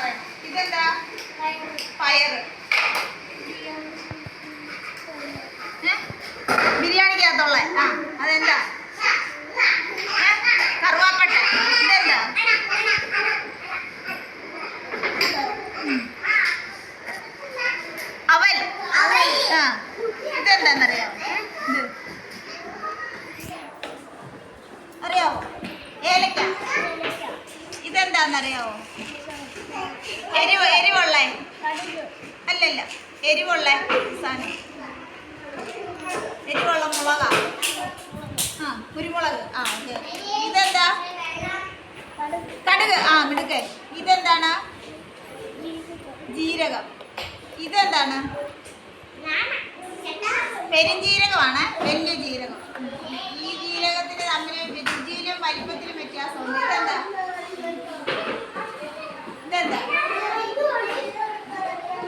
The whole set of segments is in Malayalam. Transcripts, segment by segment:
പറയണം ഇതെന്താ? പയർ? ബിരിയാണിക്കകത്തുള്ള ആ അതെന്താ? കറുവാപ്പട്ട. ഇതെന്താ. അവൽ. ആ. ഇതെന്താന്നറിയാമോ ഇത്. അറിയാവോ? ഏലക്ക. ഇതെന്താന്നറിയാവോ? എരിവ് എരിവുള്ള? അല്ലല്ല എരിവുള്ള സാധനം. എരിവുള്ള മുളകാ. ആ കുരുമുളക്. ആ ഓക്കെ. ഇതെന്താ? കടുക്. ആ മിടുക്ക്. ഇതെന്താണ്? ജീരകം. ഇതെന്താണ്? പെരുംജീരകമാണ് വലിയ ജീരകം.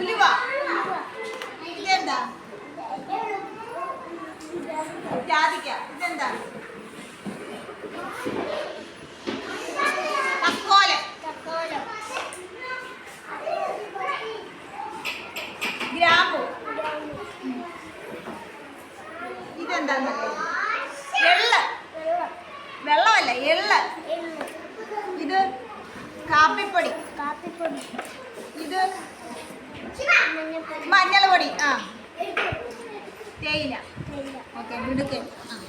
ഉലുവ. ഇതെന്താ? ജാതിക്ക ഇതെന്താ? തക്കോലം. ഗ്രാമ്പു. ഇതെന്താന്ന് എള്ള്. വെള്ളമല്ല എള്ള്. ഇത് കാപ്പിപ്പൊടി. കാപ്പിപ്പൊടി. ഇത് മഞ്ഞൾ പൊടി. ആ. തേയില. ഓക്കെ മിടുക്കൻ. ആ.